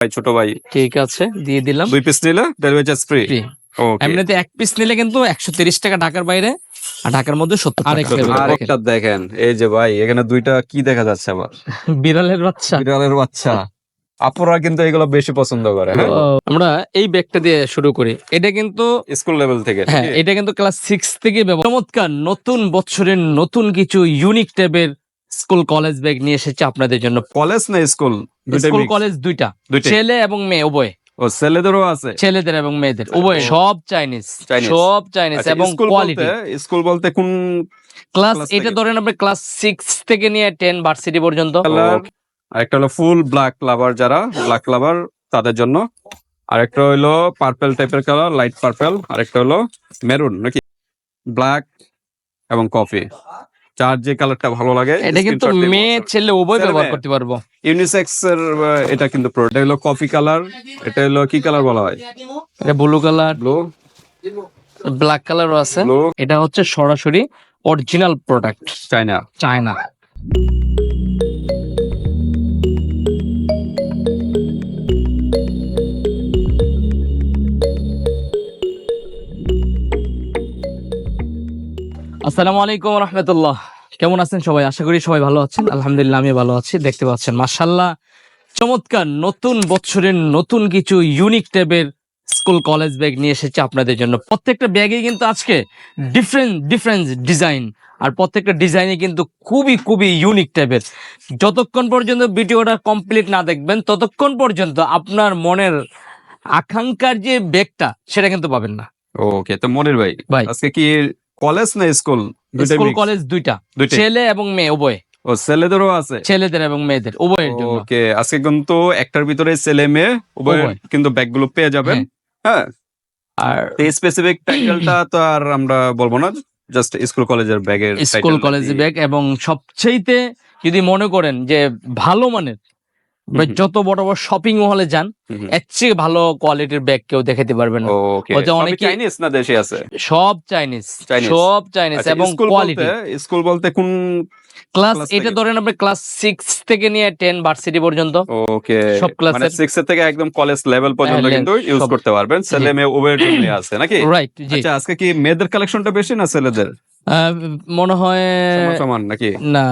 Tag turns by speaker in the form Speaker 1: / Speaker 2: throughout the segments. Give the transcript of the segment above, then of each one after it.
Speaker 1: ভাই ছোট ভাই।
Speaker 2: ঠিক আছে দিয়ে দিলাম।
Speaker 1: দুই পিস নিলে ডেলিভারি চার্জ ফ্রি ওকে
Speaker 2: এমনিতে এক পিস নিলে কিন্তু একশো তিরিশ টাকা ঢাকার বাইরে আর ঢাকার মধ্যে সত্তর
Speaker 1: আরেকটা দেখেন। এই যে ভাই এখানে দুইটা কি দেখা যাচ্ছে আবার?
Speaker 2: বিড়ালের বাচ্চা।
Speaker 1: বিড়ালের বাচ্চা। আপুরা কিন্তু এগুলো বেশি পছন্দ করে হ্যাঁ?
Speaker 2: আমরা এই ব্যাগটা দিয়ে শুরু করি। এটা কিন্তু
Speaker 1: স্কুল লেভেল থেকে
Speaker 2: হ্যাঁ এটা কিন্তু ক্লাস সিক্স থেকে চমৎকার নতুন বছরের নতুন কিছু ইউনিক টাইপের স্কুল কলেজ ব্যাগ নিয়ে এসেছে আপনাদের জন্য।
Speaker 1: কলেজ না স্কুল?
Speaker 2: স্কুল কলেজ দুইটা? ছেলে এবং মেয়ে উভয়।
Speaker 1: ও ছেলেদেরও আছে?
Speaker 2: ছেলেদের এবং মেয়েদের। উভয় সব চাইনিজ। সব চাইনিজ
Speaker 1: আচ্ছা,
Speaker 2: এবং কোয়ালিটি
Speaker 1: স্কুল বলতে কোন
Speaker 2: ক্লাস এটা ধরেন আপনি ক্লাস সিক্স থেকে নিয়ে টেন ভার্সিটি পর্যন্ত।
Speaker 1: একটা হলো ফুল ব্ল্যাক লাভার যারা ব্ল্যাক লাভার তাদের জন্য। আরেকটা হলো পার্পল টাইপের কালার লাইট পার্পল আরেকটা হলো মেরুন নাকি? ব্ল্যাক এবং কফি যার যে কালারটা ভালো লাগে
Speaker 2: এটা কিন্তু মেয়ে ছেলে উভয় ব্যবহার করতে পারব।
Speaker 1: ইউনিসেক্স এর এটা কিন্তু প্রোডাক্ট হলো কফি কালার এটা হলো কি কালার বলা হয়?
Speaker 2: এটা ব্লু কালার
Speaker 1: ব্লু
Speaker 2: ব্ল্যাক কালারও আছে। এটা হচ্ছে সরাসরি অরিজিনাল প্রোডাক্ট
Speaker 1: চায়না
Speaker 2: চায়না আসসালামু আলাইকুম রহমতুল্লাহ। কেমন আছেন সবাই? আশা করি সবাই ভালো আছেন। আলহামদুলিল্লাহ আমি ভালো আছি। দেখতে পাচ্ছেন মাশাল্লাহ চমৎকার নতুন বছরের নতুন কিছু ইউনিক টাইপের স্কুল কলেজ ব্যাগ নিয়ে এসেছে আপনাদের জন্য। প্রত্যেকটা ব্যাগে কিন্তু আজকে ডিফারেন্ট ডিফারেন্ট ডিজাইন আর প্রত্যেকটা ডিজাইনে কিন্তু খুবই খুবই ইউনিক টাইপের যতক্ষণ পর্যন্ত ভিডিওটা কমপ্লিট না দেখবেন ততক্ষণ পর্যন্ত আপনার মনের আকাঙ্ক্ষার যে ব্যাগটা সেটা কিন্তু পাবেন না।
Speaker 1: ওকে তো মনির ভাই
Speaker 2: ভাই।
Speaker 1: আজকে কি কলেজ না স্কুল?
Speaker 2: স্কুল কলেজ দুইটা? ছেলে এবং মেয়ে উভয়।
Speaker 1: ও ছেলেদেরও আছে?
Speaker 2: ছেলেদের এবং মেয়েদের উভয়ের জন্য।
Speaker 1: ওকে আজকে কিন্তু একটার ভিতরে ছেলে মেয়ে উভয়। কিন্তু ব্যাগগুলো পেয়ে যাবেন। হ্যাঁ।
Speaker 2: আর
Speaker 1: এই স্পেসিফিক টাইটেলটা তো আর আমরা বলব না জাস্ট স্কুল কলেজের ব্যাগের
Speaker 2: স্কুল কলেজ ব্যাগ এবং সবচেয়েতে যদি মনে করেন যে ভালো মানের। যত বড় বড় শপিং মহলে যান এর চেয়ে ভালো কোয়ালিটির ব্যাগ কেউ দেখাতে পারবেন ওই
Speaker 1: চাইনিজ না দেশে আছে?
Speaker 2: সব চাইনিজ সব চাইনিজ
Speaker 1: আচ্ছা,
Speaker 2: এবং কোয়ালিটি
Speaker 1: স্কুল বলতে কোন
Speaker 2: ক্লাস এটা ধরেন আপনি ক্লাস সিক্স থেকে নিয়ে টেন ভার্সিটি পর্যন্ত।
Speaker 1: ওকে
Speaker 2: সব class
Speaker 1: মানে
Speaker 2: এর-
Speaker 1: 6 এর থেকে একদম কলেজ লেভেল পর্যন্ত
Speaker 2: হ্যাঁ,
Speaker 1: কিন্তু ইউজ করতে পারবেন। ছেলে মেয়ে উভয়ের জন্য আছে নাকি?
Speaker 2: রাইট
Speaker 1: আচ্ছা আজকে কি মেয়েদের কালেকশনটা বেশি না ছেলেদের?
Speaker 2: মনে হয়
Speaker 1: সমান নাকি?
Speaker 2: না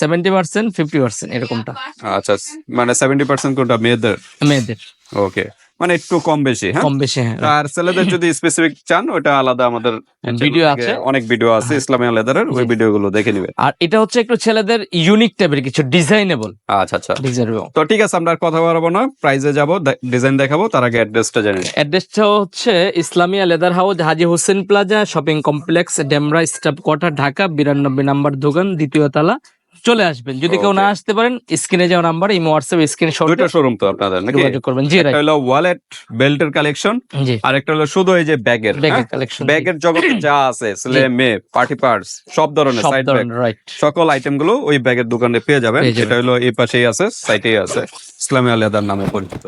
Speaker 2: সেভেন্টি পার্সেন্ট ফিফটি পার্সেন্ট এরকমটা।
Speaker 1: আচ্ছা মানে সেভেন্টি পার্সেন্ট কোনটা? মেয়েদের?
Speaker 2: মেয়েদের।
Speaker 1: ওকে মানে একটু কম বেশি হ্যাঁ?
Speaker 2: কম বেশি হ্যাঁ
Speaker 1: আর ছেলেদের যদি স্পেসিফিক চান ওটা আলাদা আমাদের
Speaker 2: ভিডিও আছে।
Speaker 1: অনেক ভিডিও আছে ইসলামী লেদারের ওই
Speaker 2: জি।
Speaker 1: ভিডিও গুলো দেখে নিবে।
Speaker 2: আর এটা হচ্ছে একটু ছেলেদের ইউনিক টাইপের কিছু ডিজাইনেবল
Speaker 1: আচ্ছা আচ্ছা।
Speaker 2: ডিজাইনেবল
Speaker 1: তো ঠিক আছে আমরা আর কথা বাড়াবো না প্রাইজে যাব ডিজাইন দেখাবো তার আগে অ্যাড্রেসটা জানি
Speaker 2: অ্যাড্রেসটা হচ্ছে Islamia leather house Haji Hossain plaza shopping complex Demra staff quarter Dhaka বিরানব্বই নাম্বার দোকান দ্বিতীয় তলা চলে আসবেন। যদি কেউ না আসতে পারেন স্ক্রিনে যাওয়া নাম্বার এই হোয়াটসঅ্যাপ স্ক্রিনে
Speaker 1: দুইটা শোরুম তো আপনাদের নাকি?
Speaker 2: যোগাযোগ করবেন। জি
Speaker 1: একটা
Speaker 2: রাইট
Speaker 1: হলো ওয়ালেট বেল্টের কালেকশন
Speaker 2: জি।
Speaker 1: আর একটা হলো শুধু এই যে ব্যাগের
Speaker 2: ব্যাগের কালেকশন
Speaker 1: ব্যাগের জগতে যা আছে ছেলে মেয়ে পার্টি পার্টস সব ধরনের সাইড ব্যাগ
Speaker 2: রাইট
Speaker 1: সকল আইটেমগুলো ওই ব্যাগের দোকানে পেয়ে যাবেন। এটা হলো এই পাশেই আছে সাইটেই আছে ইসলামী আলিয়াদার নামে পরিচিত।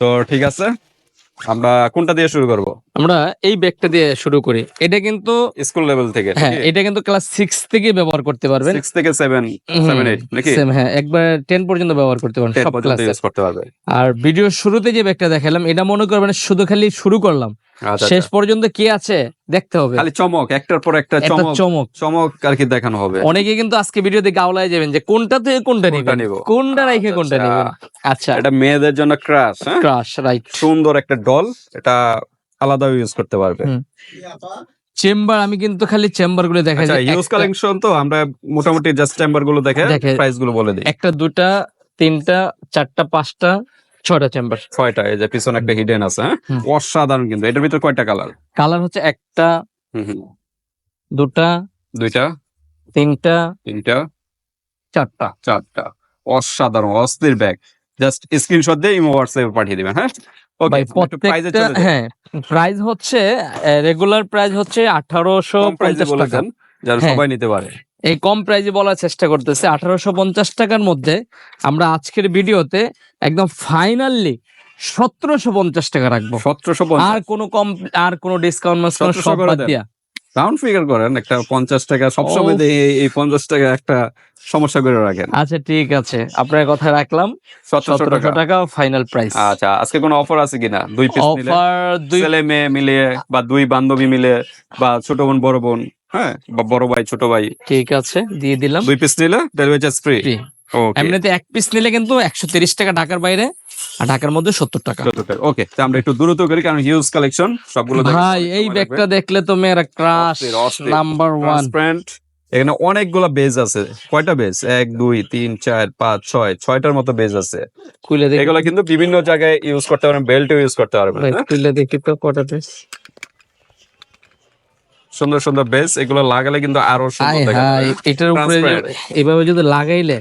Speaker 1: তো ঠিক আছে আমরা কোনটা দিয়ে শুরু করব?
Speaker 2: আমরা এই ব্যাগটা দিয়ে শুরু করি। এটা কিন্তু
Speaker 1: স্কুল লেভেল থেকে
Speaker 2: হ্যাঁ এটা কিন্তু ক্লাস সিক্স থেকে ব্যবহার করতে পারবেন।
Speaker 1: সিক্স থেকে সেভেন সেভেন এইট নাকি?
Speaker 2: হ্যাঁ একবার টেন পর্যন্ত ব্যবহার করতে পারেন
Speaker 1: টেন
Speaker 2: সব ক্লাসে।
Speaker 1: ইউজ করতে পারবে
Speaker 2: আর ভিডিওর শুরুতে যে ব্যাগটা দেখালাম এটা মনে করবেন শুধু খালি শুরু করলাম।
Speaker 1: আচ্ছা
Speaker 2: শেষ
Speaker 1: আচ্ছা।
Speaker 2: পর্যন্ত কি আছে দেখতে হবে।
Speaker 1: খালি চমক একটার পর একটা চমক
Speaker 2: চমক।
Speaker 1: চমক আর কি দেখানো হবে।
Speaker 2: অনেকে কিন্তু আজকে ভিডিও দেখে আওলায় যাবেন যে কোনটা থেকে কোনটা
Speaker 1: নিবো?
Speaker 2: কোনটা রাইখে কোনটা
Speaker 1: আচ্ছা।
Speaker 2: আচ্ছা।
Speaker 1: এটা মেয়েদের জন্য ক্রাশ হ্যাঁ?
Speaker 2: ক্রাশ রাইট
Speaker 1: সুন্দর একটা ডল এটা আলাদা ইউজ করতে পারবে।
Speaker 2: চেম্বার আমি কিন্তু খালি চেম্বারগুলো দেখা
Speaker 1: আচ্ছা
Speaker 2: যায়
Speaker 1: ইউজ কালেকশন তো আমরা মোটামুটি জাস্ট চেম্বারগুলো দেখে
Speaker 2: দেখে-
Speaker 1: প্রাইসগুলো বলে দিই।
Speaker 2: একটা দুটা তিনটা চারটা পাঁচটা ছয়টা চেম্বার।
Speaker 1: ছয়টা এই যে পিছনে একটা হিডেন আছে হ্যাঁ? অসাধারণ কিন্তু এটার ভিতরে কয়টা কালার
Speaker 2: কালার হচ্ছে একটা দুটা
Speaker 1: দুইটা?
Speaker 2: তিনটা
Speaker 1: তিনটা?
Speaker 2: চারটা।
Speaker 1: চারটা। অসাধারণ অস্থির ব্যাগ জাস্ট স্ক্রিনশট দিয়ে ইমো হোয়াটসঅ্যাপে পাঠিয়ে দিবেন হ্যাঁ? যাই
Speaker 2: হ্যাঁ প্রাইস হচ্ছে রেগুলার প্রাইস হচ্ছে আঠারোশো পঞ্চাশ টাকা।
Speaker 1: যারা
Speaker 2: হ্যাঁ।
Speaker 1: সবাই নিতে পারে।
Speaker 2: এই কম প্রাইজে বলার চেষ্টা করতেছে। আঠারোশো পঞ্চাশ টাকার মধ্যে আমরা আজকের ভিডিওতে একদম ফাইনালি সতেরোশো পঞ্চাশ টাকা রাখব।
Speaker 1: সতেরোশো
Speaker 2: আর কোনো কম আর কোনো ডিসকাউন্ট
Speaker 1: 1700
Speaker 2: সব বাদ
Speaker 1: দেন।
Speaker 2: দিয়া।
Speaker 1: রাউন্ড ফিগার করেন একটা পঞ্চাশ টাকা সবসময়। দেখি এই- পঞ্চাশ টাকা একটা সমস্যা করে রাখেন।
Speaker 2: আচ্ছা ঠিক আছে। আপনার কথা রাখলাম।
Speaker 1: সতেরোশো টাকা।
Speaker 2: ফাইনাল প্রাইস
Speaker 1: আচ্ছা আজকে কোনো অফার আছে কিনা? দুই পিস
Speaker 2: অফার দুই
Speaker 1: ছেলে মেয়ে মিলে বা দুই বান্ধবী মিলে বা ছোট বোন বড় বোন হ্যাঁ বা বড় ভাই ছোট ভাই।
Speaker 2: ঠিক আছে দিয়ে দিলাম।
Speaker 1: দুই পিস নিলে ডেলিভারি চার্জ ফ্রি
Speaker 2: এমনিতে এক পিস নিলে কিন্তু একশো তিরিশ টাকা ঢাকার বাইরে। আর ঢাকার মধ্যে সত্তর টাকা।
Speaker 1: ওকে আমরা একটু দ্রুত করি কারণ হিউজ কালেকশন সবগুলো
Speaker 2: ভাই এই ব্যাগটা দেখলে তো মেয়েরা ক্রাশ। নাম্বার ওয়ান
Speaker 1: এখানে অনেকগুলো বেজ আছে। কয়টা বেজ এক দুই তিন চার পাঁচ ছয়। ছয়টার মতো বেজ আছে।
Speaker 2: খুলে দেখি।
Speaker 1: এগুলো কিন্তু বিভিন্ন জায়গায় ইউজ করতে পারবেন বেল্টও ইউজ করতে পারবেন হ্যাঁ?
Speaker 2: খুলে দেখি তো কটা পিস
Speaker 1: সুন্দর সুন্দর বেজ এগুলো লাগালে কিন্তু আরও সুন্দর
Speaker 2: এটার উপরে। এইভাবে যদি লাগাইলে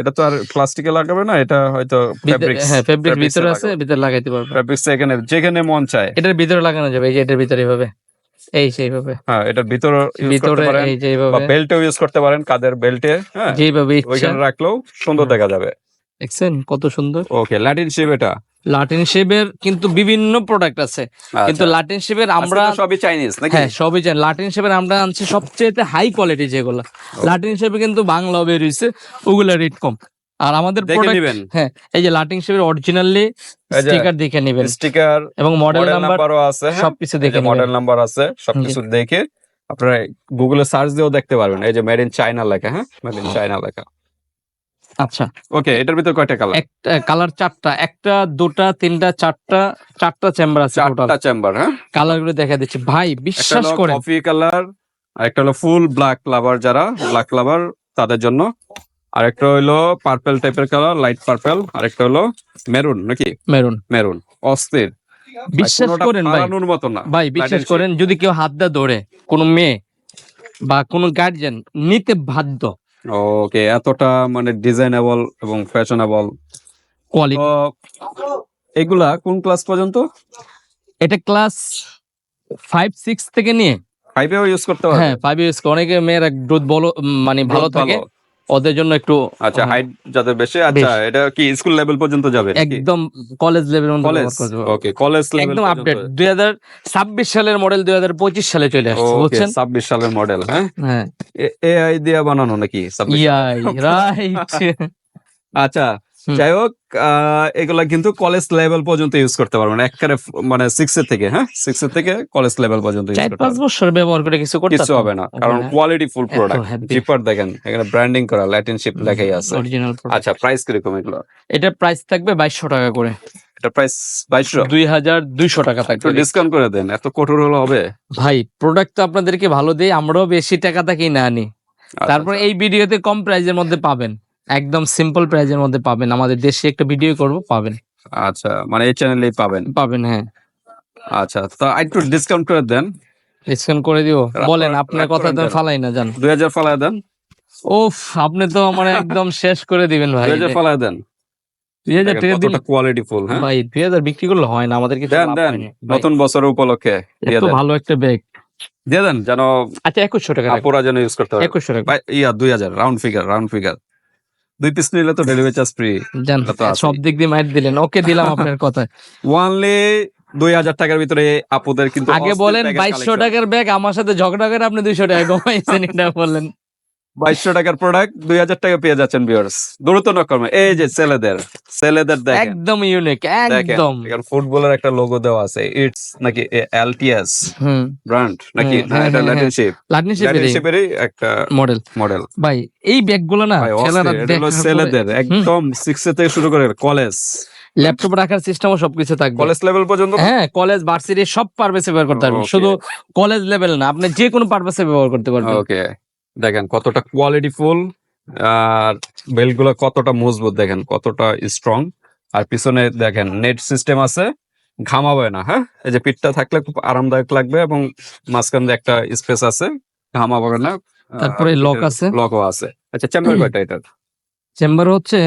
Speaker 1: এটা তো আর প্লাস্টিকে লাগাবে না এটা হয়তো ফেব্রিক্স
Speaker 2: হ্যাঁ ফেব্রিক ভিতরে আছে। ভিতরে লাগাইতে পারবে।
Speaker 1: ফেব্রিক্স এখানে যেখানে মন চায়।
Speaker 2: এটার ভিতরে লাগানো যাবে এই যে এটার ভিতরে এইভাবে এই সেইভাবে।
Speaker 1: হ্যাঁ এটার ভিতরে ইউজ করতে
Speaker 2: ভিতরে
Speaker 1: পারেন
Speaker 2: এই যে
Speaker 1: বা বেল্টেও ইউজ করতে পারেন কাদের বেল্টে হ্যাঁ।
Speaker 2: যেভাবে
Speaker 1: ওইখানে রাখলেও সুন্দর দেখা যাবে।
Speaker 2: দেখছেন কত সুন্দর।
Speaker 1: ওকে ল্যাটিন শেপ এটা।
Speaker 2: লাটিন শেপের কিন্তু বিভিন্ন প্রোডাক্ট আছে। কিন্তু
Speaker 1: আচ্ছা।
Speaker 2: লাটিন শেপের
Speaker 1: আমরা সবই চাইনিজ নাকি?
Speaker 2: হ্যাঁ সবই জানি লাটিন শেপের আমরা আনছি সবচেয়ে হাই কোয়ালিটি যেগুলো। লাটিন শেপে কিন্তু বাংলাও বের হইছে ওগুলা রেট কম। আর আমাদের
Speaker 1: দেখে
Speaker 2: প্রোডাক্ট হ্যাঁ এই যে লাটিন শেপের অরিজিনালি স্টিকার দেখে নেবেন।
Speaker 1: স্টিকার
Speaker 2: এবং মডেল নাম্বার
Speaker 1: নাম্বারও আছে হ্যাঁ?
Speaker 2: সবকিছু দেখে
Speaker 1: মডেল নাম্বার আছে সবকিছু দেখে আপনারা গুগলে সার্চ দিয়েও দেখতে পারবেন। এই যে মেড ইন চায়না লেখা হ্যাঁ? মেড ইন চায়না লেখা।
Speaker 2: আচ্ছা।
Speaker 1: ওকে এটার ভিতর কয়টা কালার
Speaker 2: একটা কালার চারটা। একটা দুটা তিনটা চারটা চারটা চেম্বার আছে
Speaker 1: চারটা চেম্বার হ্যাঁ?
Speaker 2: কালারগুলো দেখা দিচ্ছি। ভাই বিশ্বাস করেন।
Speaker 1: কফি কালার আর একটা হলো ফুল ব্ল্যাক লাভার যারা ব্ল্যাক লাভার তাদের জন্য। আর একটা হলো পার্পল টাইপের কালার লাইট পার্পেল আর একটা হলো মেরুন নাকি?
Speaker 2: মেরুন
Speaker 1: মেরুন অস্থির।
Speaker 2: বিশ্বাস করেন ভাই।
Speaker 1: মতো না।
Speaker 2: ভাই বিশ্বাস করেন যদি কেউ হাত দা ধরে কোনো মেয়ে বা কোনো গার্জিয়ান নিতে বাধ্য
Speaker 1: ওকে এতটা মানে ডিজাইনেবল এবং ফ্যাশনেবল
Speaker 2: কোয়ালিটি
Speaker 1: এগুলা কোন ক্লাস পর্যন্ত?
Speaker 2: এটা ক্লাস ফাইভ সিক্স থেকে নিয়ে।
Speaker 1: ফাইভেও ইউজ করতে পারো
Speaker 2: হ্যাঁ ফাইভে ইউজ অনেকে মেয়েরা গ্রোথ বলো মানে ভালো। থাকে। ওদের জন্য একটু
Speaker 1: আচ্ছা হাইট যাতে বেশি আচ্ছা এটা কি স্কুল লেভেল পর্যন্ত যাবে
Speaker 2: একদম college level
Speaker 1: college okay college level
Speaker 2: একদম আপডেট দুই হাজার ছাব্বিশ সালের মডেল দুই হাজার পঁচিশ সালে চলে আসছে বুঝছেন?
Speaker 1: 26 সালের মডেল হ্যাঁ?
Speaker 2: হ্যাঁ।
Speaker 1: এআই দিয়ে বানানো নাকি 26
Speaker 2: ইয়াই রাইট
Speaker 1: আচ্ছা। যাই হোক এগুলা কিন্তু কলেজ লেভেল পর্যন্ত ইউজ করতে পারবেন একবারে মানে সিক্স এর থেকে হ্যাঁ? সিক্স এর থেকে কলেজ লেভেল পর্যন্ত ইউজ করতে
Speaker 2: পাঁচ বছর ব্যবহার করে কিছু করতে
Speaker 1: কিছু হবে না কারণ কোয়ালিটি ফুল প্রোডাক্ট জিপার দেখেন এখানে ব্র্যান্ডিং করা ল্যাটিন শিপ লেখাই আছে।
Speaker 2: অরিজিনাল
Speaker 1: আচ্ছা প্রাইস কীরকম এগুলো?
Speaker 2: এটা প্রাইস থাকবে বাইশশো টাকা করে।
Speaker 1: এটা প্রাইস বাইশশো?
Speaker 2: দুই হাজার দুইশো টাকা থাকবে।
Speaker 1: ডিসকাউন্ট করে দেন এত কঠোর হলে হবে?
Speaker 2: ভাই প্রোডাক্ট তো আপনাদেরকে ভালো দেই আমরাও বেশি টাকা থাকি না আনি।
Speaker 1: আচ্ছা,
Speaker 2: তারপর এই ভিডিওতে কম প্রাইজের মধ্যে পাবেন। একদম সিম্পল প্রাইজের মধ্যে পাবেন। আমাদের দেশে একটা ভিডিও করব পাবেন।
Speaker 1: আচ্ছা মানে এই চ্যানেলেই পাবেন?
Speaker 2: পাবেন হ্যাঁ।
Speaker 1: আচ্ছা তো একটু ডিসকাউন্ট করে দেন।
Speaker 2: ডিসকাউন্ট করে দিও বলেন আপনার কথা তো? ফালাই না জান।
Speaker 1: দুই হাজার ফালায় দেন।
Speaker 2: ওফ আপনি তো আমার একদম শেষ করে দিবেন ভাই।
Speaker 1: দুই হাজার ফালায় দেন।
Speaker 2: দুই হাজার টাকা দিন।
Speaker 1: কোয়ালিটি ফুল হ্যাঁ?
Speaker 2: ভাই দুই হাজার বিক্রি করলে হয় না আমাদের কিছু
Speaker 1: দেন
Speaker 2: লাভ
Speaker 1: দেন নতুন বছর উপলক্ষে
Speaker 2: এত ভালো একটা ব্যাগ
Speaker 1: দিয়ে দেন যেন
Speaker 2: আচ্ছা একুশশো টাকা।
Speaker 1: আপুরা যেন ইউজ করতে পারে।
Speaker 2: একুশশো টাকা।
Speaker 1: ভাই ইয়া দুই হাজার রাউন্ড ফিগার রাউন্ড ফিগার দুই পিস নিলে তো ডেলিভারি চার্জ ফ্রি
Speaker 2: জান। সব দিক দিয়ে মাইট দিলেন। ওকে দিলাম আপনার কথা।
Speaker 1: ওয়ানলি দুই হাজার টাকার ভিতরে আপুদের কিন্তু
Speaker 2: আগে বলেন বাইশশো টাকার ব্যাগ আমার সাথে ঝগড়া করে আপনি দুইশো টাকা কমাইছেন এটা বললেন।
Speaker 1: বাইশশো টাকার প্রোডাক্ট দুই হাজার টাকা পেয়ে যাচ্ছেন ভিউয়ার্স দ্রুত নক করবেন এই যে ছেলেদের ছেলেদের দেখেন।
Speaker 2: একদম ইউনিক একদম।
Speaker 1: ফুটবলের একটা লোগো দেওয়া আছে ইটস নাকি এলটিএস ব্র্যান্ড নাকি? না
Speaker 2: হ্যাঁ,
Speaker 1: এটা
Speaker 2: হ্যাঁ,
Speaker 1: ল্যাটিন শেপ
Speaker 2: লাটনি
Speaker 1: ল্যাটিন
Speaker 2: শেপের
Speaker 1: শেপেরই একটা
Speaker 2: মডেল
Speaker 1: মডেল
Speaker 2: ভাই এই ব্যাগগুলো না।
Speaker 1: এটা হলো
Speaker 2: দেখার পরে
Speaker 1: ছেলেদের একদম সিক্স থেকে শুরু করে কলেজ
Speaker 2: ল্যাপটপ রাখার সিস্টেমও সবকিছু থাকবে।
Speaker 1: কলেজ লেভেল পর্যন্ত?
Speaker 2: হ্যাঁ কলেজ ভার্সিটি সব পারপাসে ব্যবহার করতে পারবেন। শুধু কলেজ লেভেল না আপনি যে কোনো পারপাসে ব্যবহার করতে পারবেন।
Speaker 1: ওকে দেখেন কতটা কোয়ালিটি ফুল আর বেল্টগুলো কতটা মজবুত দেখেন কতটা স্ট্রং আর পিছনে দেখেন নেট সিস্টেম আছে ঘামাবে না হ্যাঁ? এই যে পিঠটা থাকলে খুব আরামদায়ক লাগবে এবং মাঝখান দিয়ে একটা স্পেস আছে ঘামাবে না।
Speaker 2: তারপরে লক আছে।
Speaker 1: লকও আছে। আচ্ছা চেম্বার কয়টা এটার
Speaker 2: চেম্বার হচ্ছে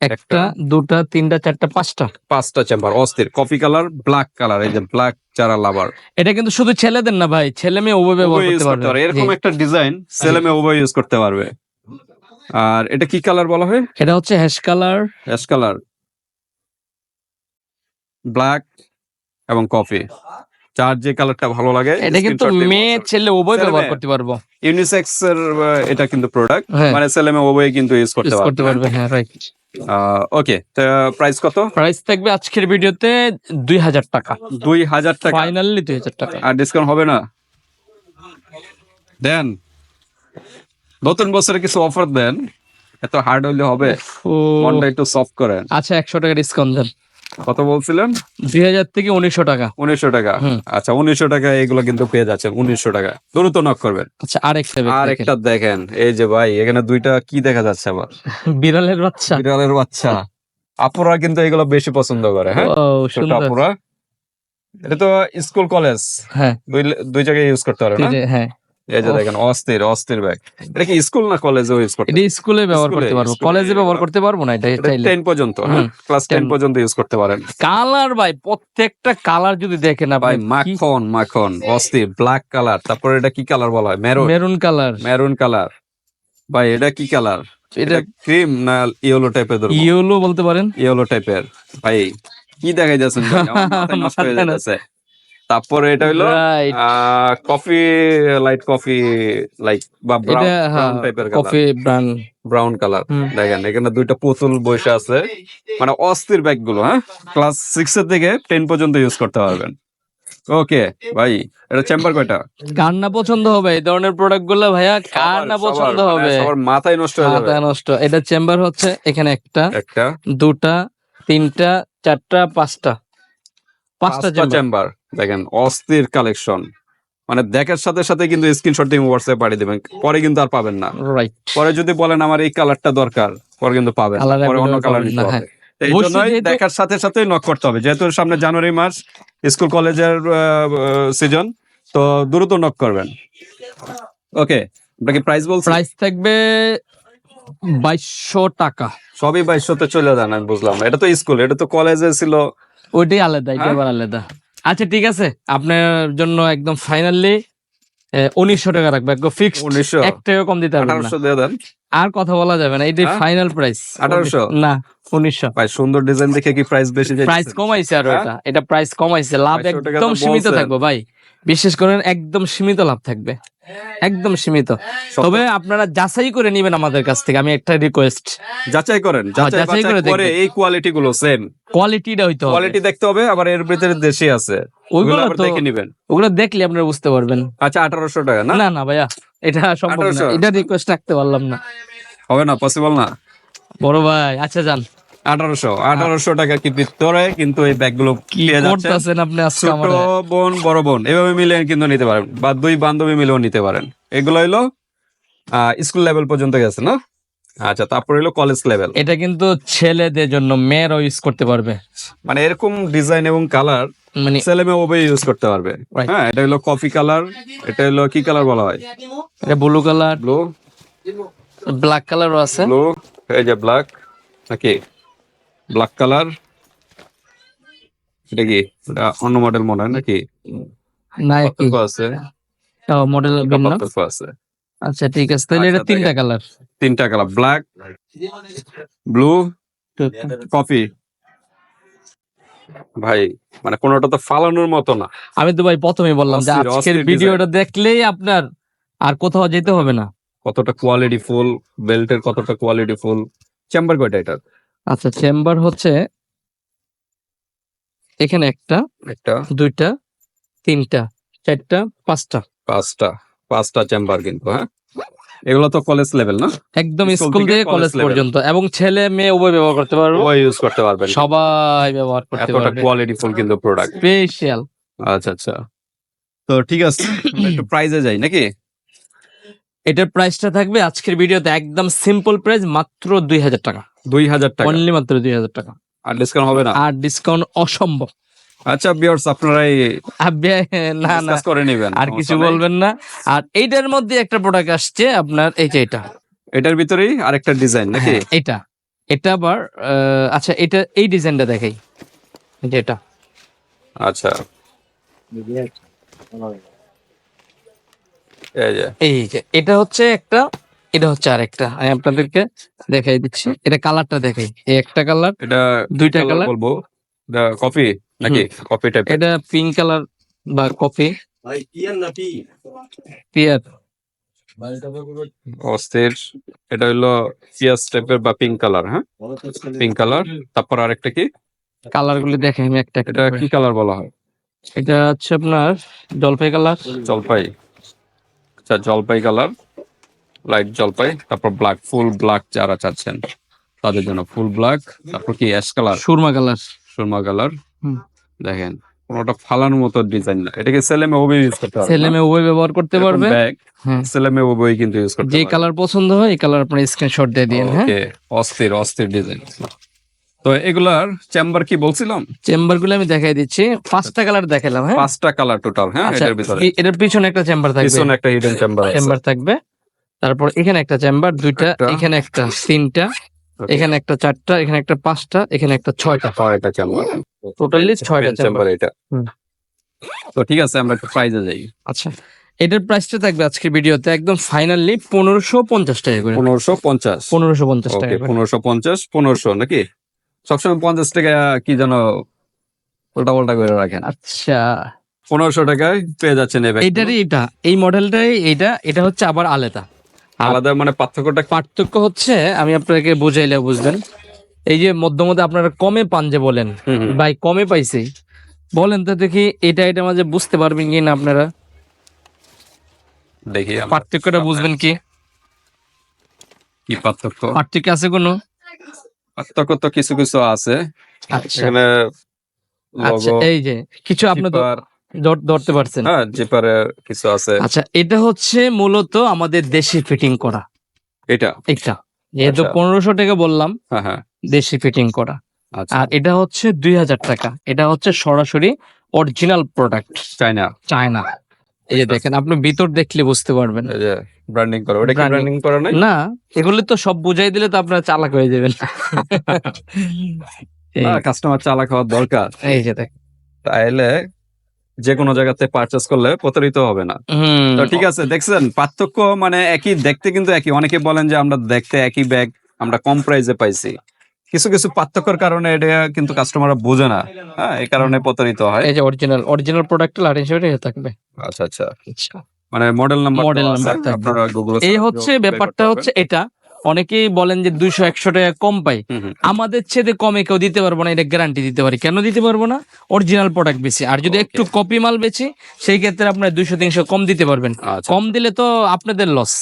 Speaker 2: একটা, দুটা তিনটা চারটা পাঁচটা।
Speaker 1: পাঁচটা চেম্বার অস্থির। কফি কালার ব্ল্যাক কালার এই যে ব্ল্যাক যারা লাভার।
Speaker 2: এটা কিন্তু শুধু ছেলেদের না ভাই ছেলে মেয়ে উভয় ব্যবহার করতে পারবে।
Speaker 1: এরকম একটা ডিজাইন ছেলে মেয়ে উভয় ইউজ করতে পারবে। আর এটা কি কালার বলা হয়?
Speaker 2: এটা হচ্ছে hash colour
Speaker 1: ash colour black এবং কফি যার যে কালারটা ভালো লাগে
Speaker 2: এটা কিন্তু মেয়ে ছেলে উভয় ব্যবহার করতে পারব।
Speaker 1: ইউনিসেক্স এর এটা কিন্তু প্রোডাক্ট
Speaker 2: হ্যাঁ।
Speaker 1: মানে ছেলে মেয়ে উভয়ে কিন্তু ইউজ করতে পারবে।
Speaker 2: পারবে হ্যাঁ রাইট
Speaker 1: ওকে প্রাইস কত?
Speaker 2: প্রাইস থাকবে আজকের ভিডিওতে দুই হাজার টাকা।
Speaker 1: দুই হাজার টাকা?
Speaker 2: ফাইনালি দুই হাজার টাকা।
Speaker 1: আর ডিসকাউন্ট হবে না? দেন নতুন বছরে কিছু অফার দেন এত হার্ড হইলে হবে। মনটা একটু সফট করেন।
Speaker 2: আচ্ছা একশো টাকা ডিসকাউন্ট দেন।
Speaker 1: কত বলছিলেন?
Speaker 2: দুই হাজার থেকে উনিশশো টাকা।
Speaker 1: উনিশশো টাকা। আচ্ছা উনিশশো টাকা এগুলো কিন্তু পেয়ে যাচ্ছে উনিশশো টাকা। দ্রুত নক করবেন।
Speaker 2: আচ্ছা আরেকটা
Speaker 1: আর একটা দেখেন। এই যে ভাই এখানে দুইটা কি দেখা যাচ্ছে আবার?
Speaker 2: বিড়ালের বাচ্চা।
Speaker 1: বিড়ালের বাচ্চা। আপুরা কিন্তু এগুলো বেশি পছন্দ করে হ্যাঁ? আপুরা। এটা তো স্কুল কলেজ।
Speaker 2: হ্যাঁ।
Speaker 1: দুই দুই জায়গায় ইউজ করতে পারে না?
Speaker 2: হ্যাঁ।
Speaker 1: এই যে দেখেন অস্থির অস্থির ব্যাগ এটা কি স্কুল না কলেজেও ইউজ করতে?
Speaker 2: এটা স্কুলে ব্যবহার করতে পারব। কলেজে ব্যবহার করতে পারব না এটা চাইলে।
Speaker 1: টেন পর্যন্ত হ্যাঁ? ক্লাস
Speaker 2: 10
Speaker 1: পর্যন্ত ইউজ করতে পারেন।
Speaker 2: কালার ভাই প্রত্যেকটা কালার যদি দেখেন
Speaker 1: ভাই মাখন মাখন অস্থির ব্ল্যাক কালার তারপরে এটা কি কালার বলা হয়? Maroon
Speaker 2: maroon colour
Speaker 1: maroon colour ভাই এটা কি কালার
Speaker 2: এটা
Speaker 1: ক্রিম না ইয়েলো টাইপের
Speaker 2: ইয়েলো বলতে পারেন।
Speaker 1: ইয়েলো টাইপের ভাই কি দেখাই যাচ্ছেন? নষ্ট হয়ে যাচ্ছে তারপরে এটা হলো কফি লাইট কফি লাইক বা ব্রাউন টাইপের
Speaker 2: কফি ব্রান্ড
Speaker 1: ব্রাউন কালার দেখেন এখানে দুইটা পুতুল বসে আছে। মানে অস্থির ব্যাগগুলো হ্যাঁ? ক্লাস সিক্স এর থেকে টেন পর্যন্ত ইউজ করতে পারবেন। ওকে ভাই এটা চেম্বার কয়টা?
Speaker 2: কার না পছন্দ হবে? এই ধরনের প্রোডাক্টগুলো ভাইয়া কার না পছন্দ
Speaker 1: মানে
Speaker 2: হবে?
Speaker 1: সবার মাথায় নষ্ট হয়ে যাবে।
Speaker 2: মাথা নষ্ট। এটা চেম্বার হচ্ছে এখানে একটা
Speaker 1: একটা।
Speaker 2: দুটা তিনটা চারটা পাঁচটা। পাঁচটা চেম্বার
Speaker 1: দেখেন অস্থির কালেকশন মানে দেখার সাথে সাথে কিন্তু স্ক্রিনশট দিয়ে হোয়াটসঅ্যাপ পাঠিয়ে দিবেন পরে কিন্তু আর পাবেন না।
Speaker 2: রাইট
Speaker 1: পরে যদি বলেন আমার এই কালারটা দরকার পরে কিন্তু পাবেন পরে অন্য কালার নিতে হবে।
Speaker 2: হ্যাঁ।
Speaker 1: এই জন্যই দেখার সাথে সাথে নক করতে হবে। যেহেতু সামনে জানুয়ারি মাস স্কুল কলেজের সিজন তো দ্রুত নক করবেন। ওকে আপনাকে প্রাইস বলছি?
Speaker 2: প্রাইস থাকবে বাইশশো টাকা।
Speaker 1: সবই বাইশশোতে চলে যান আমি বুঝলাম। এটা তো স্কুল এটা তো কলেজে ছিল
Speaker 2: ওইটাই আলাদা এটা
Speaker 1: হ্যাঁ?
Speaker 2: আবার আলাদা। আচ্ছা ঠিক আছে। আপনার জন্য একদম ফাইনালি উনিশশো টাকা রাখব একদম ফিক্স
Speaker 1: উনিশশো।
Speaker 2: এক টাকা কম দিতে পারবেন
Speaker 1: আঠারোশো
Speaker 2: আর কথা বলা যাবে না এটাই
Speaker 1: হ্যাঁ?
Speaker 2: Final price
Speaker 1: 1800?
Speaker 2: না উনিশশো।
Speaker 1: ভাই সুন্দর ডিজাইন দেখে কি প্রাইস বেশি
Speaker 2: প্রাইস কমাইছে আর
Speaker 1: হ্যাঁ?
Speaker 2: এটা। এটা প্রাইস কমাইছে লাভ
Speaker 1: 500 টাকা তো
Speaker 2: একদম সীমিত থাকব ভাই। বিশেষ করে একদম সীমিত লাভ থাকবে। একদম সীমিত। তবে আপনারা যাচাই করে নেবেন আমাদের কাছ থেকে। আমি একটা রিকোয়েস্ট
Speaker 1: যাচাই করেন
Speaker 2: হ্যাঁ,
Speaker 1: যাচাই
Speaker 2: করে
Speaker 1: করে। এই কোয়ালিটি গুলো সেম
Speaker 2: কোয়ালিটিটা হইতে হবে।
Speaker 1: কোয়ালিটি দেখতে হবে আবার এর ভিতরে দেশি আছে। ওগুলো
Speaker 2: তো
Speaker 1: দেখে নিবেন।
Speaker 2: ওগুলো দেখলে আপনারা বুঝতে পারবেন।
Speaker 1: আচ্ছা আঠারোশো টাকা না?
Speaker 2: না না ভাইয়া এটা সম্ভব না। এটা রিকোয়েস্ট রাখতে পারলাম না।
Speaker 1: হবে না পসিবল না।
Speaker 2: বড় ভাই আচ্ছা যান।
Speaker 1: আঠারোশো। আঠারোশো টাকা কি ভিতরে কিন্তু এই ব্যাগগুলো
Speaker 2: করতেছেন আপনি
Speaker 1: ছোট বোন বড় বোন এভাবে মিলে কিন্তু নিতে পারেন বা দুই বান্ধবী মিলেও নিতে পারেন। এগুলো হইল স্কুল লেভেল পর্যন্ত গেছে না? আচ্ছা তারপর হইল কলেজ লেভেল
Speaker 2: এটা কিন্তু ছেলেদের জন্য মেয়েরাও ইউজ করতে পারবে।
Speaker 1: মানে এরকম ডিজাইন এবং কালার
Speaker 2: মানে
Speaker 1: ছেলে মেয়ে ওভাবে ইউজ করতে পারবে. হ্যাঁ এটা হলো কফি কালার এটা হলো কি কালার বলা হয়?
Speaker 2: এটা ব্লু কালার
Speaker 1: ব্লু
Speaker 2: ব্ল্যাক কালারও আছে।
Speaker 1: ব্লু এই যে ব্ল্যাক নাকি? ব্ল্যাক কালার এটা কি? এটা অন্য মডেল মনে হয় নাকি
Speaker 2: না একই
Speaker 1: আছে
Speaker 2: মডেল ভিন্ন।
Speaker 1: আছে।
Speaker 2: আচ্ছা ঠিক আছে। তাহলে এটা
Speaker 1: আচ্ছা,
Speaker 2: তিনটা কালার
Speaker 1: তিনটা কালার ব্ল্যাক ব্লু কফি ভাই মানে কোনোটা তো ফালানোর মতো না।
Speaker 2: আমি তো ভাই প্রথমেই বললাম যে আজকের ভিডিওটা দেখলেই আপনার আর কোথাও যেতে হবে না।
Speaker 1: কতটা কোয়ালিটি ফুল বেল্টের কতটা কোয়ালিটি ফুল চেম্বার কয়টা এটা
Speaker 2: আচ্ছা চেম্বার হচ্ছে এখানে একটা
Speaker 1: একটা
Speaker 2: দুইটা তিনটা চারটা পাঁচটা।
Speaker 1: পাঁচটা পাঁচটা চেম্বার কিন্তু হ্যাঁ? এগুলো তো কলেজ লেভেল না?
Speaker 2: একদম স্কুল
Speaker 1: থেকে
Speaker 2: কলেজ। পর্যন্ত। এবং ছেলে মেয়ে উভয় ব্যবহার করতে পারবে।
Speaker 1: ও ইউজ করতে পারবেন।
Speaker 2: সবাই ব্যবহার করতে
Speaker 1: এতটা
Speaker 2: পারবে।
Speaker 1: কোয়ালিটি ফুল কিন্তু প্রোডাক্ট
Speaker 2: স্পেশাল
Speaker 1: আচ্ছা আচ্ছা। তো ঠিক আছে একটু প্রাইজে যাই নাকি?
Speaker 2: এটার প্রাইসটা থাকবে আজকের ভিডিওতে একদম সিম্পল প্রাইস মাত্র দুই হাজার টাকা।
Speaker 1: দুই হাজার টাকা।
Speaker 2: অনলি মাত্র দুই হাজার টাকা।
Speaker 1: আর ডিসকাউন্ট হবে না?
Speaker 2: আর ডিসকাউন্ট অসম্ভব।
Speaker 1: আচ্ছা বিয়ার্স আপনারাই
Speaker 2: না না।
Speaker 1: করে নেবেন
Speaker 2: আর কিছু বলবেন না। আর এইটার মধ্যে একটা প্রোডাক্ট আসছে আপনার এই যে এটা।
Speaker 1: এটার ভিতরেই আরেকটা ডিজাইন নাকি?
Speaker 2: হ্যাঁ, এটা। এটা আবার আহ, আচ্ছা এটা এই ডিজাইনটা দেখাই। এই যে এটা।
Speaker 1: আচ্ছা। এই যে।
Speaker 2: এটা হচ্ছে একটা এটা হচ্ছে আরেকটা। আমি আপনাদেরকে দেখাই দিচ্ছি। এটা কালারটা দেখাই। এই একটা কালার
Speaker 1: এটা
Speaker 2: দুইটা
Speaker 1: কালার। বলব? কফি নাকি? কফি টাইপ
Speaker 2: এটা পিঙ্ক কালার বা কফি পিয়ার
Speaker 1: অস্থির। এটা হলো পিয়াজ টাইপের বা পিঙ্ক কালার হ্যাঁ? পিঙ্ক কালার তারপর আরেকটা কি?
Speaker 2: কালার গুলি দেখে আমি একটা একটা
Speaker 1: এটা কি কালার বলা হয়?
Speaker 2: এটা হচ্ছে আপনার জলপাই কালার
Speaker 1: জলপাই। আচ্ছা জলপাই কালার লাইট জলপাই তারপর ব্ল্যাক ফুল ব্ল্যাক যারা চাচ্ছেন তাদের জন্য ফুল ব্ল্যাক তারপর কি অ্যাশ কালার
Speaker 2: সুরমা কালার
Speaker 1: সুরমা কালার দেখেন কোনোটা ফালানোর মতো ডিজাইন না। এটাকে ছেলে মেয়ে ওবে ইউজ করতে পারবে
Speaker 2: মেয়ে উভয় ব্যবহার করতে পারবে
Speaker 1: মেয়ে ওবেই কিন্তু ইউজ করতে
Speaker 2: যে কালার পছন্দ হয় এই কালার আপনার স্ক্রিনশট দিয়ে দিন হ্যাঁ।
Speaker 1: ওকে অস্থির অস্থির ডিজাইন তো এগুলার চেম্বার কি বলছিলাম?
Speaker 2: চেম্বারগুলো আমি দেখাই দিচ্ছি। পাঁচটা কালার দেখালাম হ্যাঁ?
Speaker 1: পাঁচটা কালার টোটাল হ্যাঁ
Speaker 2: আচ্ছা
Speaker 1: এটার ভিতরে।
Speaker 2: এটার পিছনে একটা চেম্বার থাকবে।
Speaker 1: পিছনে একটা হিডেন চেম্বার আছে।
Speaker 2: চেম্বার থাকবে। তারপর এখানে একটা চেম্বার দুইটা এখানে একটা তিনটা এখানে একটা চারটা এখানে একটা পাঁচটা এখানে একটা ছয়টা।
Speaker 1: ছয়টা চেম্বার
Speaker 2: টোটালি ছয়টা চেম্বার
Speaker 1: এটা। তো ঠিক আছে আমরা একটু প্রাইজে যাই।
Speaker 2: আচ্ছা এটার প্রাইসটা থাকবে আজকের ভিডিওতে একদম ফাইনালি পনেরোশো পঞ্চাশ টাকা করে।
Speaker 1: পনেরোশো পঞ্চাশ।
Speaker 2: পনেরোশো পঞ্চাশ টাকা
Speaker 1: পনেরোশো পঞ্চাশ পনেরোশো নাকি? সবসময় পঞ্চাশ টাকা কি যেন উল্টা পাল্টা করে রাখেন।
Speaker 2: আচ্ছা।
Speaker 1: পনেরোশো টাকায় পেয়ে যাচ্ছেন।
Speaker 2: এইটারই এটা এই মডেলটাই এইটা এটা হচ্ছে আবার আলাদা।
Speaker 1: আলাদা মানে পার্থক্যটা
Speaker 2: পার্থক্য হচ্ছে আমি আপনাকে বুঝাইলে বুঝবেন এই যে মধ্যে মধ্যে আপনারা কমে পান যে বলেন। ভাই কমে পাইছি বলেন তো দেখি এটা এটা মাঝে বুঝতে পারবেন কি না আপনারা?
Speaker 1: দেখি
Speaker 2: পার্থক্যটা বুঝবেন কি?
Speaker 1: কি পার্থক্য?
Speaker 2: পার্থক্য আছে কোনো?
Speaker 1: পার্থক্য কিছু কিছু আছে।
Speaker 2: আচ্ছা।
Speaker 1: এখানে
Speaker 2: আচ্ছা এই যে কিছু ধরতে পারছেন।
Speaker 1: হ্যাঁ জিপারে কিছু আছে।
Speaker 2: আচ্ছা এটা হচ্ছে মূলত আমাদের দেশি ফিটিং করা।
Speaker 1: এটা?
Speaker 2: এটা। যেহেতু
Speaker 1: আচ্ছা।
Speaker 2: পনেরোশো টাকা বললাম
Speaker 1: হ্যাঁ হ্যাঁ।
Speaker 2: দেশি ফিটিং করা। আর এটা হচ্ছে দুই হাজার টাকা। এটা হচ্ছে সরাসরি অরিজিনাল প্রোডাক্ট
Speaker 1: চাইনা
Speaker 2: চায়না। এই যে দেখেন আপনি ভিতর দেখলে বুঝতে পারবেন।
Speaker 1: ব্র্যান্ডিং করা ওটা কি ব্র্যান্ডিং করা নাই?
Speaker 2: না এগুলো তো সব বুঝাই দিলে তো আপনারা চালাক হয়ে যাবেন।
Speaker 1: কাস্টমার চালা খাওয়ার দরকার।
Speaker 2: এই যে দেখ
Speaker 1: তাইলে যে কোনো জায়গাতে পারচেস করলে প্রতারিত হবে না। তো ঠিক আছে দেখছেন পার্থক্য মানে একই দেখতে কিন্তু একই। অনেকে বলেন যে আমরা দেখতে একই ব্যাগ আমরা কম প্রাইসে পাইছি। কিছু কিছু পার্থক্যের কারণে এটা কিন্তু কাস্টমাররা বোঝে না। হ্যাঁ এই কারণে প্রতারিত হয়।
Speaker 2: এই যে অরিজিনাল অরিজিনাল প্রোডাক্ট লাটিন হিসেবে থাকবে।
Speaker 1: আচ্ছা আচ্ছা। মানে মডেল নাম্বার
Speaker 2: মডেল থাকবে।
Speaker 1: আপনারা গুগল
Speaker 2: এই হচ্ছে ব্যাপারটা হচ্ছে এটা। অনেকেই বলেন যে দুইশো একশো টাকা কম পাই। আমাদের ছেদে কমে কেউ দিতে পারব না এটা গ্যারান্টি দিতে পারি। কেন দিতে পারব না? অরিজিনাল প্রোডাক্ট বেশি। আর যদি একটু কপি মাল বেশি সেই ক্ষেত্রে আপনার দুইশো তিনশো কম দিতে পারবেন।
Speaker 1: আচ্ছা।
Speaker 2: কম দিলে তো আপনাদের লস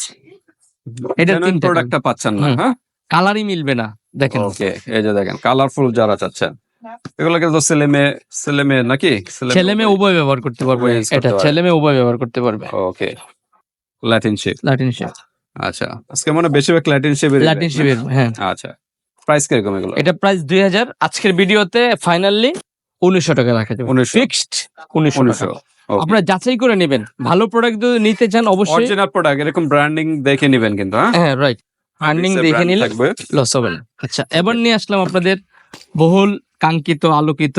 Speaker 2: এটা
Speaker 1: প্রোডাক্টটা পাচ্ছেন না হ্যাঁ?
Speaker 2: কালারই মিলবে না। দেখেন।
Speaker 1: ওকে এই যে দেখেন কালারফুল যারা চাচ্ছেন। এগুলোকে তো ছেলে মেয়ে ছেলে মেয়ে নাকি?
Speaker 2: ছেলে মেয়ে উভয় ব্যবহার করতে পারবে। এটা ছেলে মেয়ে উভয় ব্যবহার করতে পারবে।
Speaker 1: Okay Latin shape
Speaker 2: Latin shape
Speaker 1: আচ্ছা আজকে মানে বেশিরভাগ ল্যাটিন শেপের
Speaker 2: লাটিন শেপের হ্যাঁ।
Speaker 1: আচ্ছা প্রাইস কীরকম এগুলো?
Speaker 2: এটা প্রাইস দুই হাজার। আজকের ভিডিওতে ফাইনালি উনিশশো টাকা রাখা যাবে।
Speaker 1: 1900
Speaker 2: ফিক্সড উনিশশো
Speaker 1: উনিশশো
Speaker 2: আপনারা যাচাই করে নেবেন। ভালো প্রোডাক্ট যদি নিতে চান অবশ্যই
Speaker 1: অরিজিনাল প্রোডাক্ট এরকম ব্র্যান্ডিং দেখে নেবেন কিন্তু হ্যাঁ?
Speaker 2: হ্যাঁ রাইট ফান্ডিং দেখে নিলে লস হবে না। আচ্ছা এবার নিয়ে আসলাম আপনাদের বহুল কাঙ্ক্ষিত আলোকিত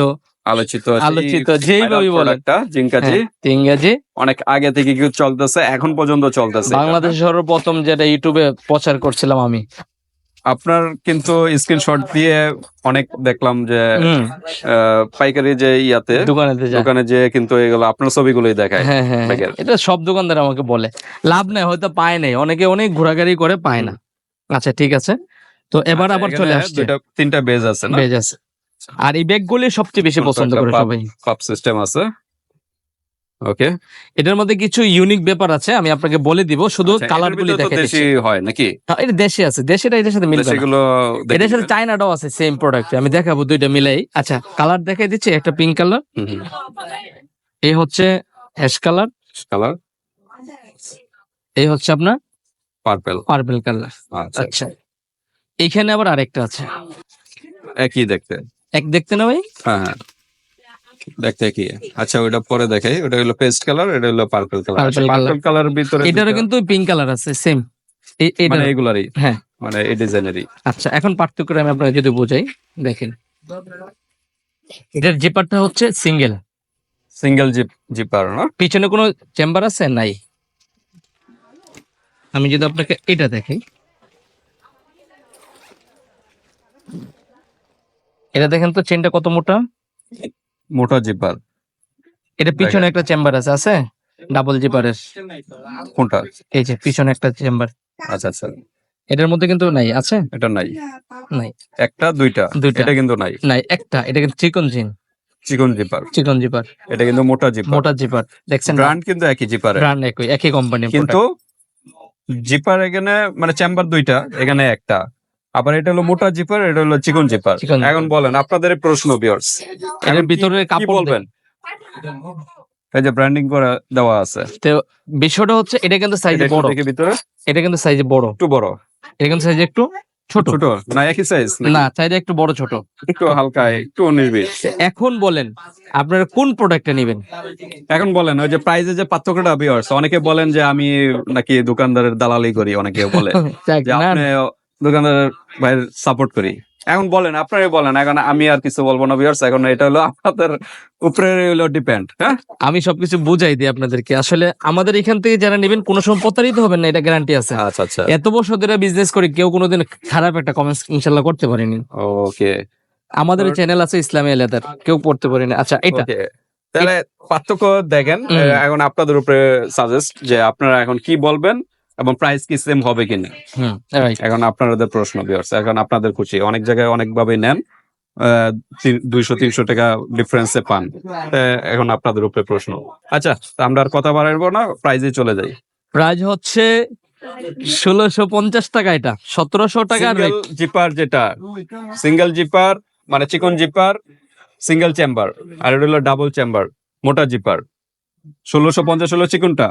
Speaker 1: আলোচিত
Speaker 2: আলোচিত যেইভাবে বলেন।
Speaker 1: জিঙ্কাজি
Speaker 2: হ্যাঁ,
Speaker 1: অনেক আগে থেকে কি চলতেছে এখন পর্যন্ত চলতেছে।
Speaker 2: বাংলাদেশ সর্বপ্রথম যেটা ইউটিউবে প্রচার করছিলাম আমি।
Speaker 1: আপনার কিন্তু স্ক্রিনশট দিয়ে অনেক দেখলাম যে পাইকারি যে ইয়াতে
Speaker 2: দোকানেতে যা
Speaker 1: দোকানে যে কিন্তু এগুলো আপনার ছবিগুলোই দেখায়।
Speaker 2: হ্যাঁ হ্যাঁ। এটা সব দোকানদার আমাকে বলে। লাভ নাই হয়তো পায় নাই। অনেকে অনেক ঘোরাঘুরি করে পায় না। আচ্ছা ঠিক আছে। তো এবার
Speaker 1: আচ্ছা,
Speaker 2: আবার চলে আসছে।
Speaker 1: তিনটা বেজ আছে না?
Speaker 2: বেজ আছে। আর এই ব্যাগগুলি সবচেয়ে বেশি পছন্দ করে। সবাই।
Speaker 1: পাপ সিস্টেম আছে। ওকে
Speaker 2: এটার মধ্যে কিছু ইউনিক ব্যাপার আছে আমি আপনাকে বলে দিব। শুধু কালার গুলি দেখে
Speaker 1: আচ্ছা, দেশি হয় নাকি?
Speaker 2: এটা দেশে আছে। দেশেটা এটার সাথে মিলবে
Speaker 1: সেগুলো
Speaker 2: এটার সাথে চায়নাটাও আছে সেম প্রোডাক্ট আমি দেখাবো দুইটা মিলাই। আচ্ছা কালার দেখাই দিচ্ছি একটা পিঙ্ক কালার এই হচ্ছে অ্যাশ কালার
Speaker 1: কালার
Speaker 2: এই হচ্ছে আপনার
Speaker 1: পার্পেল
Speaker 2: পার্পল কালার
Speaker 1: আচ্ছা
Speaker 2: এইখানে আবার আরেকটা আছে।
Speaker 1: একই দেখতে।
Speaker 2: এক দেখতে না ভাই?
Speaker 1: হ্যাঁ হ্যাঁ। দেখতে কি আচ্ছা ওটা পরে দেখাই। ওটা হলো পেস্ট কালার এটা হলো পার্পল কালার পার্পল কালার ভিতরে
Speaker 2: এটারও কিন্তু পিঙ্ক কালার আছে সেম
Speaker 1: মানে এগুলারই।
Speaker 2: হ্যাঁ।
Speaker 1: মানে এই ডিজাইনেরই।
Speaker 2: আচ্ছা এখন পার্থক্য আমি আপনাকে যদি বোঝাই দেখেন। এটার জিপারটা হচ্ছে সিঙ্গেল
Speaker 1: সিঙ্গেল জিপ জিপার না?
Speaker 2: পিছনে কোনো চেম্বার আছে? নাই। আমি যদি আপনাকে এটা দেখাই। এটা দেখেন তো চেনটা কত মোটা?
Speaker 1: মোটা জিপার
Speaker 2: এটা পিছনে একটা চেম্বার আছে আছে? ডাবল জিপারের
Speaker 1: কোনটা?
Speaker 2: এই যে পিছনে একটা চেম্বার
Speaker 1: আচ্ছা আচ্ছা।
Speaker 2: এটার মধ্যে কিন্তু নাই আছে?
Speaker 1: এটা নাই।
Speaker 2: নাই।
Speaker 1: একটা দুইটা?
Speaker 2: দুইটা।
Speaker 1: এটা কিন্তু নাই।
Speaker 2: নাই একটা। এটা কিন্তু চিকন জিন
Speaker 1: চিকন জিপার
Speaker 2: চিকন জিপার
Speaker 1: এটা কিন্তু মোটা জিপার
Speaker 2: মোটা জিপার দেখছেন
Speaker 1: ব্র্যান্ড কিন্তু একই জিপার
Speaker 2: ব্র্যান্ড একই একই কোম্পানি
Speaker 1: কিন্তু জিপার এখানে মানে চেম্বার দুইটা এখানে একটা। আবার এটা হলো মোটা জিপার এটা হলো চিকন জিপার। এখন বলেন আপনাদের প্রশ্ন বিয়ার্স
Speaker 2: এর ভিতরে
Speaker 1: কি
Speaker 2: কাপড়
Speaker 1: বলবেন? এই যে ব্র্যান্ডিং করে দেওয়া আছে।
Speaker 2: তো বিষয়টা হচ্ছে এটা কিন্তু সাইজ বড়।
Speaker 1: ভিতরে?
Speaker 2: এটা কিন্তু সাইজ বড়।
Speaker 1: একটু বড়।
Speaker 2: এটা কিন্তু সাইজে একটু ছোট।
Speaker 1: ছোট? না একই সাইজ
Speaker 2: না চাইলে একটু বড় ছোট।
Speaker 1: একটু হালকা একটু নির্বিষ
Speaker 2: এখন বলেন আপনারা কোন প্রোডাক্টটা নেবেন?
Speaker 1: এখন বলেন ওই যে প্রাইজে যে পার্থক্যটা বিয়ার্স অনেকে বলেন যে আমি নাকি দোকানদারের দালালি করি অনেকে বলে। যে আপনি দোকানদারের ভাইয়ের সাপোর্ট করি। এখন বলেন আপনারাই বলেন এখন আমি আর কিছু বলব না বিয়ার্স এখন এটা হলো আপনাদের উপরে হলো ডিপেন্ড হ্যাঁ?
Speaker 2: আমি সবকিছু বুঝাই দিই আপনাদেরকে। আসলে আমাদের এখান থেকে যারা নেবেন কোনো সময় প্রতারিত হবেন না এটা গ্যারান্টি আছে।
Speaker 1: আচ্ছা আচ্ছা।
Speaker 2: এত বছর ধরে বিজনেস করে কেউ কোনোদিন খারাপ একটা কমেন্টস ইনশাল্লাহ করতে পারেনি।
Speaker 1: ওকে
Speaker 2: আমাদের চ্যানেল আছে ইসলামী এলাদার কেউ পড়তে পারেনি আচ্ছা এটা।
Speaker 1: তাহলে পার্থক্য দেখেন এখন আপনাদের উপরে সাজেস্ট যে আপনারা এখন কি বলবেন এবং প্রাইস কি সেম হবে কিনা? এখন আপনাদের প্রশ্ন বিয়ার্স এখন আপনাদের খুশি। অনেক জায়গায় অনেক ভাবে নেন দুইশো তিনশো টাকা ডিফারেন্সে পান। এখন আপনাদের উপরে প্রশ্ন। আচ্ছা আমরা আর কথা বাড়াবো না প্রাইজে চলে যাই।
Speaker 2: প্রাইস হচ্ছে ষোলোশো পঞ্চাশ টাকা এটা সতেরোশো
Speaker 1: সিঙ্গেল জিপার যেটা সিঙ্গেল জিপার মানে চিকন জিপার সিঙ্গেল চেম্বার আর এটা হলো ডাবল চেম্বার মোটা জিপার ষোলোশো পঞ্চাশ হলো চিকনটা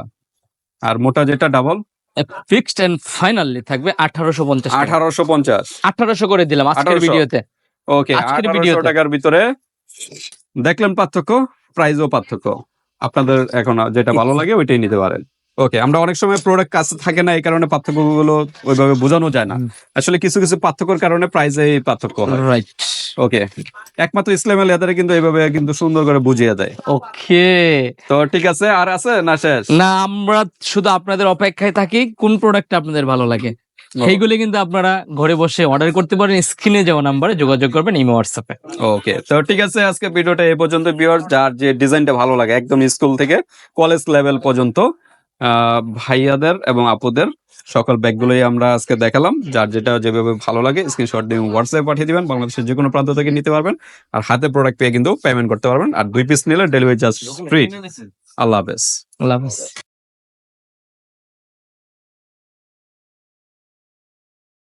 Speaker 1: আর মোটা যেটা ডাবল
Speaker 2: ফিক্সড এন্ড ফাইনালি থাকবে আঠারোশো পঞ্চাশ
Speaker 1: আঠারোশো পঞ্চাশ।
Speaker 2: আঠারোশো করে দিলাম আজকের
Speaker 1: 1800
Speaker 2: ভিডিওতে।
Speaker 1: ওকে
Speaker 2: আজকের ভিডিও।
Speaker 1: টাকার ভিতরে দেখলেন পার্থক্য প্রাইজও পার্থক্য। আপনাদের এখন যেটা ভালো লাগে ওইটাই নিতে পারেন। ওকে আমরা অনেক সময় প্রোডাক্ট কাছে থাকে না এই কারণে পার্থক্যগুলো ওইভাবে বোঝানো যায় না। আসলে কিছু কিছু পার্থক্যর কারণে প্রাইসে পার্থক্য হয়।
Speaker 2: রাইট
Speaker 1: ওকে একমাত্র ইসলামের লেদারে কিন্তু এইভাবে কিন্তু সুন্দর করে বুঝিয়ে দেয়।
Speaker 2: ওকে
Speaker 1: তো ঠিক আছে আর আছে না শেষ?
Speaker 2: না আমরা শুধু আপনাদের অপেক্ষায় থাকি কোন প্রোডাক্ট আপনাদের ভালো লাগে? সেইগুলি কিন্তু আপনারা ঘরে বসে অর্ডার করতে পারেন স্ক্রিনে যাওয়া নাম্বারে যোগাযোগ করবেন ইমো হোয়াটসঅ্যাপে
Speaker 1: ওকে তো ঠিক আছে আজকে ভিডিওটা এই পর্যন্ত বিয়ার যার যে ডিজাইনটা ভালো লাগে একদম স্কুল থেকে কলেজ লেভেল পর্যন্ত। ভাইয়াদের এবং আপুদের সকল ব্যাগগুলোই আমরা আজকে দেখালাম। যার যেটা যেভাবে ভালো লাগে স্ক্রিনশট দিয়ে হোয়াটসঅ্যাপে পাঠিয়ে দিবেন। বাংলাদেশের যে কোনো প্রান্ত থেকে নিতে পারবেন। আর হাতে প্রোডাক্ট পেয়ে কিন্তু পেমেন্ট করতে পারবেন। আর দুই পিস নিলে ডেলিভারি চার্জ ফ্রি আল্লাহ হাফেজ।
Speaker 2: আল্লাহ হাফেজ।